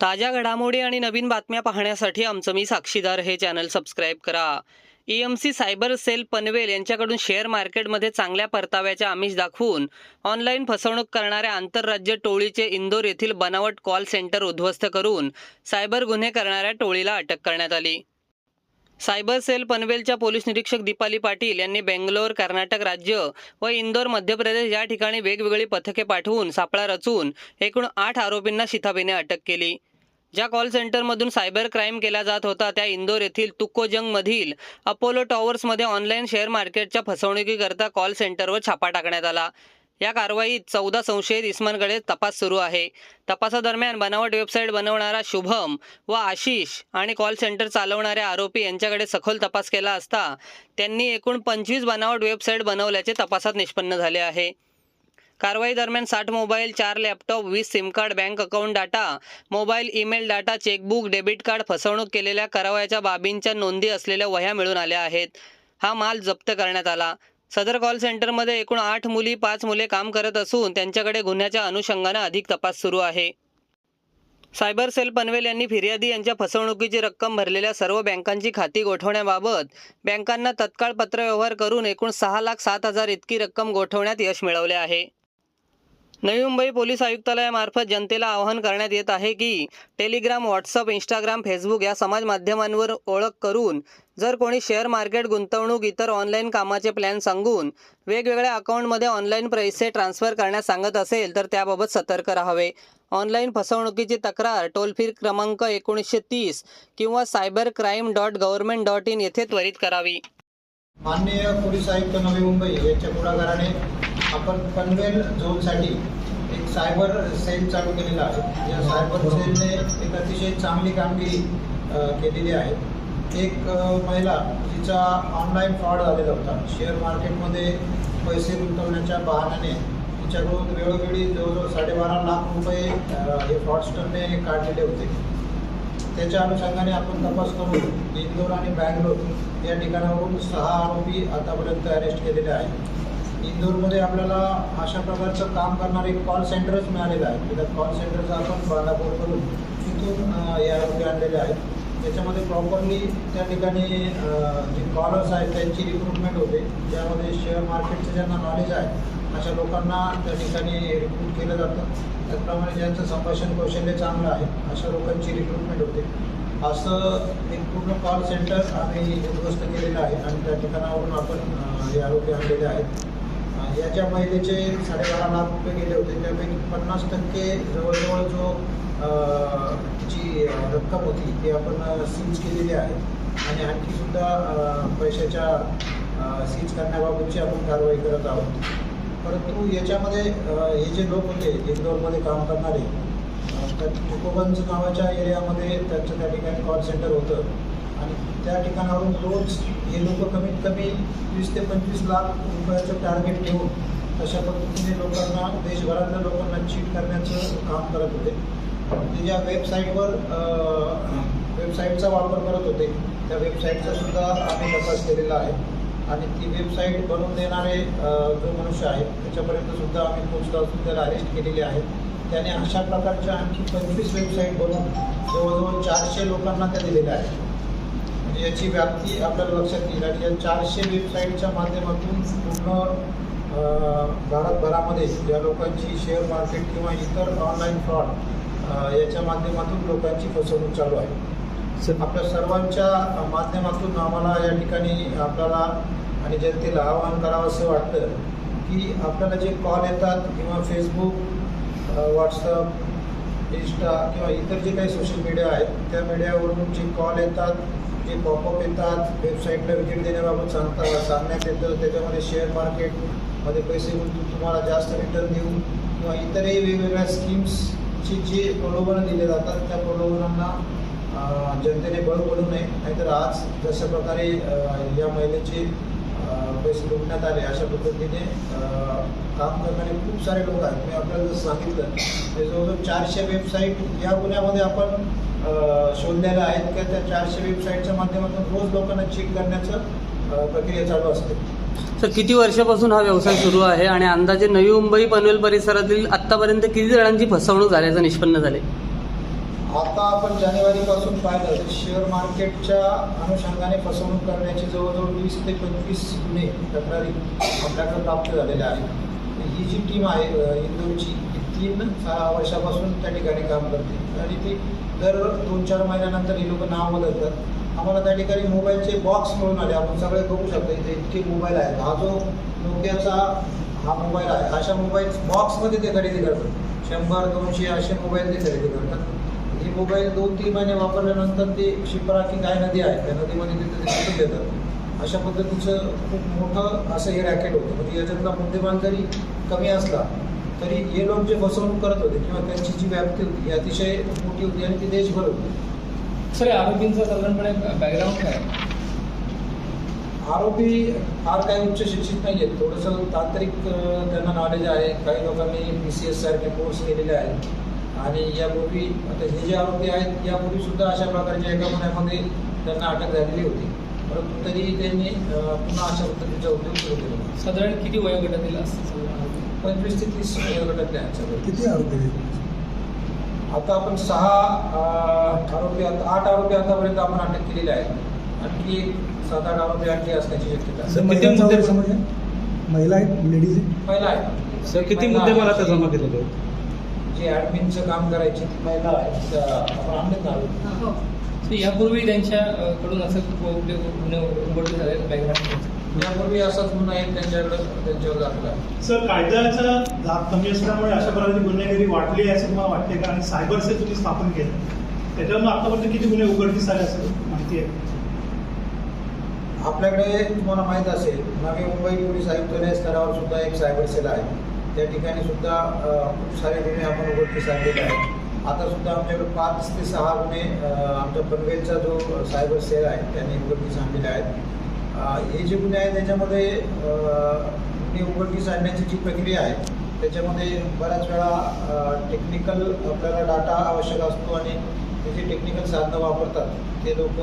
ताज्या घडामोडी आणि नवीन बातम्या पाहण्यासाठी आमचं मी साक्षीदार हे चॅनल सबस्क्राईब करा. ईएमसी सायबर सेल पनवेल यांच्याकडून शेअर मार्केटमध्ये चांगल्या परताव्याचे आमिष दाखवून ऑनलाईन फसवणूक करणाऱ्या आंतरराज्य टोळीचे इंदोर येथील बनावट कॉल सेंटर उद्ध्वस्त करून सायबर गुन्हे करणाऱ्या टोळीला अटक करण्यात आली. सायबर सेल पनवेलच्या पोलीस निरीक्षक दीपाली पाटील यांनी बेंगलोर कर्नाटक राज्य व इंदोर मध्य प्रदेश या ठिकाणी वेगवेगळी पथके पाठवून सापळा रचून एकूण आठ आरोपींना शिथाबीने अटक केली. ज्या कॉल सेंटरमधून सायबर क्राईम केला जात होता त्या इंदोर येथील तुक्कोजंगमधील अपोलो टॉवर्समध्ये ऑनलाईन शेअर मार्केटच्या फसवणुकीकरता कॉल सेंटरवर छापा टाकण्यात आला. या कारवाईत चौदा संशयित इस्मांकडे तपास सुरू आहे. तपासादरम्यान बनावट वेबसाईट बनवणारा शुभम व आशिष आणि कॉल सेंटर चालवणाऱ्या आरोपी यांच्याकडे सखोल तपास केला असता त्यांनी एकूण पंचवीस बनावट वेबसाईट बनवल्याचे तपासात निष्पन्न झाले आहे. कारवाई दरम्यान साठ मोबाईल चार लॅपटॉप वीस SIM card bank account data mobile email data chequebook debit card फसवणूक केलेल्या करावयाच्या बाबींच्या नोंदी असलेल्या वह्या मिळून आल्या आहेत. हा माल जप्त करण्यात आला. सदर कॉल सेंटरमध्ये एकूण आठ मुली पाच मुले काम करत असून त्यांच्याकडे गुन्ह्याच्या अनुषंगानं अधिक तपास सुरू आहे. सायबर सेल पनवेल यांनी फिर्यादी यांच्या फसवणुकीची रक्कम भरलेल्या सर्व बँकांची खाती गोठवण्याबाबत बँकांना तत्काळ पत्रव्यवहार करून एकूण सहा लाख सात हजार इतकी रक्कम गोठवण्यात यश मिळवले आहे. नवी मुंबई पोलीस आयुक्तालयामार्फत जनतेला आवाहन करण्यात येत आहे की टेलिग्राम व्हॉट्सअप इंस्टाग्राम फेसबुक या समाज माध्यमांवर ओळख करून जर कोणी शेअर मार्केट गुंतवणूक इतर ऑनलाईन कामाचे प्लॅन सांगून वेगवेगळ्या अकाउंटमध्ये ऑनलाईन पैसे ट्रान्सफर करण्यास सांगत असेल तर त्याबाबत सतर्क राहावे. ऑनलाईन फसवणुकीची तक्रार टोल फ्री क्रमांक एकोणीसशे तीस किंवा cyber crime dot government dot in येथे त्वरित करावी. माननीय पोलीस आयुक्त नवी मुंबई यांच्या पुढाकाराने आपण पनवेल झोनसाठी एक सायबर सेल चालू केलेला आहे. या सायबर सेलने एक अतिशय चांगली कामगिरी केलेली आहे. एक महिला जिचा ऑनलाईन फ्रॉड झालेला होता. शेअर मार्केटमध्ये पैसे गुंतवण्याच्या बहाण्याने तिच्याकडून वेळोवेळी जवळजवळ साडेबारा लाख रुपये हे फ्रॉडस्टरने काढलेले होते. त्याच्या अनुषंगाने आपण तपास करून इंदोर आणि बँगलोर या ठिकाणावरून सहा आरोपी आतापर्यंत अरेस्ट केलेले आहेत. इंदोरमध्ये आपल्याला अशा प्रकारचं काम करणारे कॉल सेंटरच मिळालेलं आहे त्या कॉल सेंटरचा आपण बांधापूर करून तिथून अं, हे आणलेले आहेत. त्याच्यामध्ये प्रॉपरली त्या ठिकाणी जे कॉलर्स आहेत त्यांची रिक्रुटमेंट होते. ज्यामध्ये शेअर मार्केटचं ज्यांना नॉलेज आहे अशा लोकांना त्या ठिकाणी रिक्रूट केलं जातं. त्याचप्रमाणे ज्यांचं संभाषण कौशल्य चांगलं आहे अशा लोकांची रिक्रुटमेंट होते. असं एक पूर्ण कॉल सेंटर आम्ही उद्ध्वस्त केलेलं आहे आणि त्या ठिकाणावरून आपण हे आरोग्य आणलेले आहेत. याच्या महिलेचे साडेबारा लाख रुपये गेले होते. त्यापैकी पन्नास टक्के जवळजवळ जो जी रक्कम होती ती आपण सीज केलेली आहे. आणि आणखी सुद्धा पैशाच्या सीज करण्याबाबतची आपण कारवाई करत आहोत. परंतु याच्यामध्ये हे जे लोक होते इंदोरमध्ये काम करणारे तर त्या नावाच्या एरियामध्ये त्यांचं त्या ठिकाणी कॉल सेंटर होतं. आणि त्या ठिकाणावरून रोज हे लोक कमीत कमी वीस ते पंचवीस लाख रुपयाचं टार्गेट ठेवून अशा पद्धतीने लोकांना देशभरातल्या लोकांना चीट करण्याचं काम करत होते. ते ज्या वेबसाईटवर वेबसाईटचा वापर करत होते त्या वेबसाईटचा सुद्धा आम्ही तपास केलेला आहे. आणि ती वेबसाईट बनवून देणारे जो मनुष्य आहे त्याच्यापर्यंत सुद्धा आम्ही पोहोचलो त्याला अरेस्ट केलेले आहे. त्याने अशा प्रकारच्या आणखी पंचवीस वेबसाईट बनवून जवळजवळ चारशे लोकांना त्या दिलेल्या आहेत. याची व्याप्ती आपल्याला लक्षात येईल. आणि या चारशे वेबसाईटच्या माध्यमातून पूर्ण भारतभरामध्ये या लोकांची शेअर मार्केट किंवा इतर ऑनलाईन फ्रॉड याच्या माध्यमातून लोकांची फसवणूक चालू आहे. आपल्या सर्वांच्या माध्यमातून आम्हाला या ठिकाणी आपल्याला आणि जनतेला आवाहन करावं असं वाटतं की आपल्याला जे कॉल येतात किंवा फेसबुक व्हॉट्सअप इंस्टा किंवा इतर जे काही सोशल मीडिया आहेत त्या मीडियावरून जे कॉल येतात जे पॉपअप येतात वेबसाईटला विजिट देण्याबाबत सांगता सांगण्यात येतं त्याच्यामध्ये शेअर मार्केटमध्ये पैसे गुंतवून तुम्हाला जास्त रिटर्न देऊन किंवा इतरही वेगवेगळ्या स्कीम्सची जे प्रलोभनं दिले जातात त्या प्रलोभनांना जनतेने बळ पडू नये. नाहीतर आज जशा प्रकारे या महिलेचे पैसे लुटण्यात आले अशा पद्धतीने काम करणारे खूप सारे लोक आहेत. मी आपल्याला जसं सांगितलं ते जवळजवळ चारशे वेबसाईट या गुन्ह्यामध्ये आपण शोधलेल्या आहेत की त्या चारशे वेबसाईटच्या माध्यमातून रोज लोकांना चेक करण्याचं प्रक्रिया चालू असते. तर किती वर्षापासून हा व्यवसाय सुरू आहे आणि अंदाजे नवी मुंबई पनवेल परिसरातील आतापर्यंत किती जणांची फसवणूक झाल्याचं निष्पन्न झाले? आता आपण जानेवारीपासून पाहिलं तर शेअर मार्केटच्या अनुषंगाने फसवणूक करण्याचे जवळजवळ वीस ते पंचवीस गुन्हे तक्रारी आपल्याकडे प्राप्त झालेल्या आहेत. ही जी टीम आहे इंदोरची ही तीन वर्षापासून त्या ठिकाणी काम करते. आणि ती दर दोन चार महिन्यानंतर ही लोक नाव बदलतात. आम्हाला त्या ठिकाणी मोबाईलचे बॉक्स मिळून आले. आपण सगळे बघू शकतो इथे इतके मोबाईल आहेत. हा जो नोकियाचा हा मोबाईल आहे अशा मोबाईल बॉक्समध्ये ते खरेदी करतात. शंभर दोनशे असे मोबाईल ते खरेदी करतात. हे मोबाईल दोन तीन महिने वापरल्यानंतर ते शिपरा की काय नदी आहे त्या नदीमध्ये तिथे ते देतात. अशा पद्धतीचं खूप मोठं असं हे रॅकेट होतं. म्हणजे याच्यातला बुद्धिमान जरी कमी असला तरी हे लोक जे फसवणूक करत होते किंवा त्यांची जी व्याप्ती होती ही अतिशय मोठी होती आणि ती देशभर होती. सर आरोपींचा साधारणपणे बॅकग्राऊंड काय? आरोपी फार काही उच्च शिक्षित नाही आहेत थोडंसं तांत्रिक त्यांना नॉलेज आहे. काही लोकांनी बी सी एस सारखे कोर्स केलेले आहेत. आणि यापूर्वी आता हे जे आरोपी आहेत यापूर्वी सुद्धा अशा प्रकारच्या एका गुन्ह्यामध्ये त्यांना अटक झालेली होती. परंतु तरी त्यांनी पुन्हा अशा पद्धतीचा उद्योग सुरू केला. साधारण किती वयोगटातील आरोपी? पंचवीस ते तीस गटातले आहेत सगळे. किती आरोपी आहेत? आता आपण सहा आरोपी आता आठ आरोपी आतापर्यंत आपण अटक केलेले आहेत. आणखी एक सात आठ आरोपी आणखी असण्याची शक्यता. महिला आहेत लेडीज आहेत? महिला आहे सर किती मुद्दे मला. आता जमा केलेले आहेत? जे ऍडमिनचं काम करायची ती महिला आहे त्या आपण आणलेत ना? तर यापूर्वी त्यांच्या अ, कडून असं गुन्हे उघडले झाले बॅकग्राऊंड यापूर्वी असाच गुन्हा एक त्यांच्याकडे त्यांच्यावर दाखला आहे. सर कायद्याचा दाब कमी असल्यामुळे अशा प्रकारची गुन्हेगारी वाढली आहे असं तुम्हाला वाटते का? आणि सायबर सेल तुम्ही स्थापन केलं. त्याच्यावरून आतापर्यंत किती गुन्हे उघडकीस आले असं माहिती आहे? आपल्याकडे तुम्हाला माहीत असेल नवी मुंबई पोलीस आयुक्तालय स्तरावर सुद्धा एक सायबर सेल आहे. त्या ठिकाणी सुद्धा खूप सारे गुन्हे आपण उघडकीस आणलेले आहेत. आता सुद्धा आमच्याकडे पाच ते सहा गुन्हे आमच्या पनवेलचा जो सायबर सेल आहे त्याने उघडकीस आणलेले आहेत. हे जे गुन्हे आहेत त्याच्यामध्ये गुन्हे उघडकीस आणण्याची जी प्रक्रिया आहे त्याच्यामध्ये बऱ्याच वेळा टेक्निकल आपल्याला डाटा आवश्यक असतो आणि त्याची टेक्निकल साधनं वापरतात ते लोक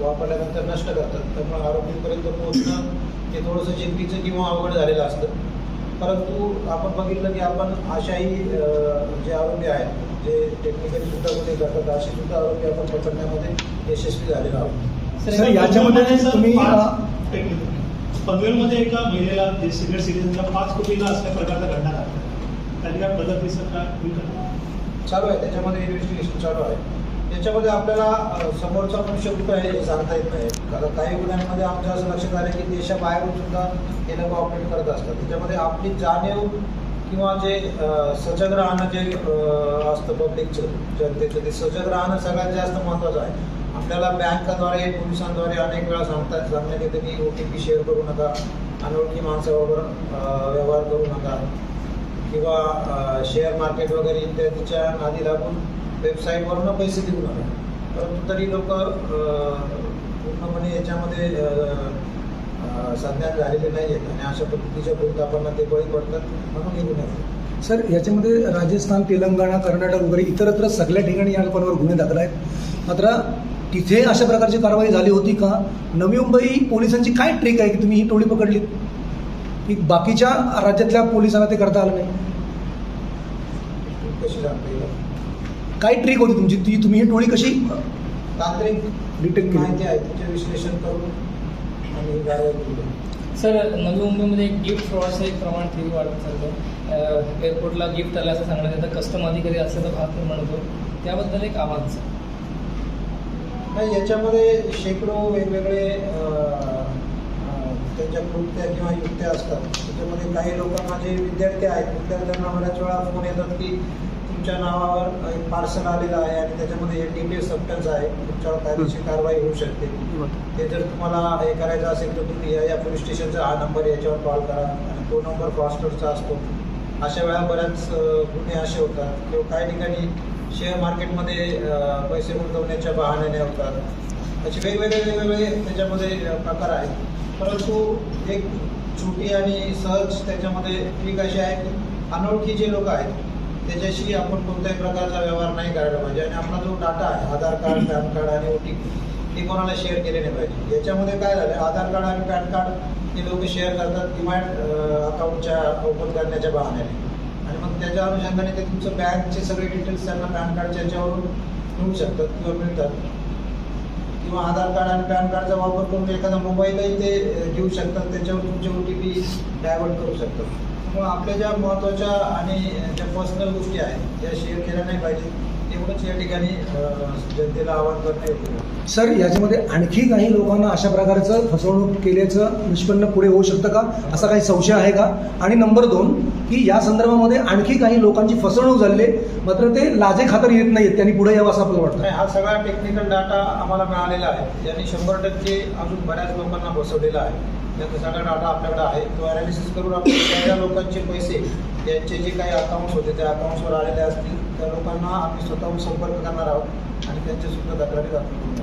वापरल्यानंतर नष्ट करतात. त्यामुळे आरोपीपर्यंत पोहोचणं ते थोडंसं जिंकीचं किंवा अवघड झालेलं असतं. परंतु आपण बघितलं की आपण अशाही जे आरोपी आहेत जे टेक्निकली सुद्धा गुन्हे करतात असे सुद्धा आरोपी आपण पकडण्यामध्ये यशस्वी झालेलो आहोत सर, याच्यामध्ये तुम्ही. पनवेलमध्ये एका महिलेला जे सिनियर सिटीजनला पाच कोटीला असल्या प्रकारचा घटना घडला त्याची काय प्रगती दिसत का होईल का? चालू आहे त्याच्यामध्ये इन्व्हेस्टिगेशन चालू आहे त्याच्यामध्ये आपल्याला समोरचा मनुष्य कुठं आहे हे सांगता येत नाही. कारण काही गुन्ह्यांमध्ये आमच्या असं लक्षात आलं की देशाबाहेरून सुद्धा हे लोक ऑपरेट करत असतात. त्याच्यामध्ये आपली जाणीव किंवा जे सजग राहणं जे असतं पब्लिकचं जनतेचं ते सजग राहणं सगळ्यात जास्त महत्त्वाचं आहे. आपल्याला बँकाद्वारे पोलिसांद्वारे अनेक वेळा सांगतात सांगण्यात येतं की ओ टी पी शेअर करू नका अनोळखी माणसाबरोबर व्यवहार करू नका. किंवा शेअर मार्केट वगैरे इत्यादीच्या नादी लागून वेबसाईटवरून पैसे देऊ नका परंतु तरी लोक पूर्णपणे याच्यामध्ये संज्ञान झालेले नाही आहेत. आणि अशा पद्धतीच्या भूलथापांना ते बळी पडतात म्हणून हे गुन्हे होतात. सर याच्यामध्ये राजस्थान तेलंगणा कर्नाटक वगैरे इतरत्र सगळ्या ठिकाणी या लोकांवर गुन्हे दाखल आहेत. मात्र तिथे अशा प्रकारची कारवाई झाली होती का? नवी मुंबई पोलिसांची काय ट्रिक आहे की तुम्ही ही टोळी पकडली की बाकीच्या राज्यातल्या पोलिसांना ते करता आलं नाही? काय ट्रिक होती तुमची? ती तुम्ही ही टोळी कशी तांत्रिक डिटेक्ट केली? माहिती आहे तिचे विश्लेषण करून केली सर नवी मुंबईमध्ये एक गिफ्ट फ्रॉडचं एक प्रमाण तेही वाढत चाललं एअरपोर्टला गिफ्ट आलं असं सांगण्यात येतं. कस्टम अधिकारी असल्याचा भाग निर्माण होतो त्याबद्दल एक आव्हान सर नाही याच्यामध्ये शेकडो वेगवेगळे त्यांच्या कृत्या किंवा युक्त्या असतात. त्याच्यामध्ये काही लोकांना जे विद्यार्थी आहेत विद्यार्थ्यांना बऱ्याच वेळा फोन येतात की तुमच्या नावावर एक पार्सल आलेलं आहे आणि त्याच्यामध्ये एक डी पी एस सबटन्स आहे. तुमच्यावर कायदेशीर कारवाई होऊ शकते. ते जर तुम्हाला हे करायचं असेल तर तुम्ही या या पोलीस स्टेशनचा हा नंबर याच्यावर कॉल करा. आणि तो नंबर फॉस्टरचा असतो. अशा वेळा बऱ्याच गुन्हे असे होतात. किंवा काही ठिकाणी शेअर मार्केटमध्ये पैसे गुंतवण्याच्या बहाण्याने होतात. असे वेगवेगळे वेगवेगळे त्याच्यामध्ये प्रकार आहेत. परंतु एक छोटी आणि सहज त्याच्यामध्ये ट्रिक अशी आहे की अनोळखी जे लोक आहेत त्याच्याशी आपण कोणत्याही प्रकारचा व्यवहार नाही करायला पाहिजे. आणि आपला जो डाटा आहे आधार कार्ड पॅन कार्ड आणि ओ टी पी ते कोणाला शेअर केले नाही पाहिजे. याच्यामध्ये काय झालं आधार कार्ड आणि पॅन कार्ड हे लोक शेअर करतात डिमांड अकाउंटच्या ओपन करण्याच्या बहाण्याने. आणि मग त्याच्या अनुषंगाने ते तुमचं बँकचे सगळे डिटेल्स त्यांना पॅन कार्डच्या याच्यावरून मिळू शकतात किंवा मिळतात. किंवा आधार कार्ड आणि पॅन कार्डचा वापर करून एखादा मोबाईलही ते घेऊ शकतात. त्याच्यावर तुमचे ओ टी पी डायव्हर्ट करू शकतात. त्यामुळे आपल्या ज्या महत्त्वाच्या आणि ज्या पर्सनल गोष्टी आहेत त्या शेअर केल्या नाही पाहिजे एवढंच या ठिकाणी जनतेला आवाहन आहे. सर याच्यामध्ये आणखी काही लोकांना अशा प्रकारचं फसवणूक केल्याचं निष्पन्न पुढे होऊ शकतं का? असा काही संशय आहे का? आणि नंबर दोन की या संदर्भामध्ये आणखी काही लोकांची फसवणूक झाली आहे, मात्र ते लाजे खातर येत नाहीत. त्यांनी पुढे यावं असं आपल्याला वाटतं. हा सगळा टेक्निकल डाटा आम्हाला मिळालेला आहे. यांनी शंभर टक्के अजून बऱ्याच लोकांना बसवलेला आहे. त्याचा सगळा डाटा आपल्याकडे आहे. तो अनालिसिस करून आपण ज्या लोकांचे पैसे यांचे जे काही अकाउंट्स होते त्या अकाउंट्सवर आलेले असतील त्या लोकांना आम्ही स्वतःहून संपर्क करणार आहोत आणि त्यांच्यासुद्धा तक्रारी दाखल करू.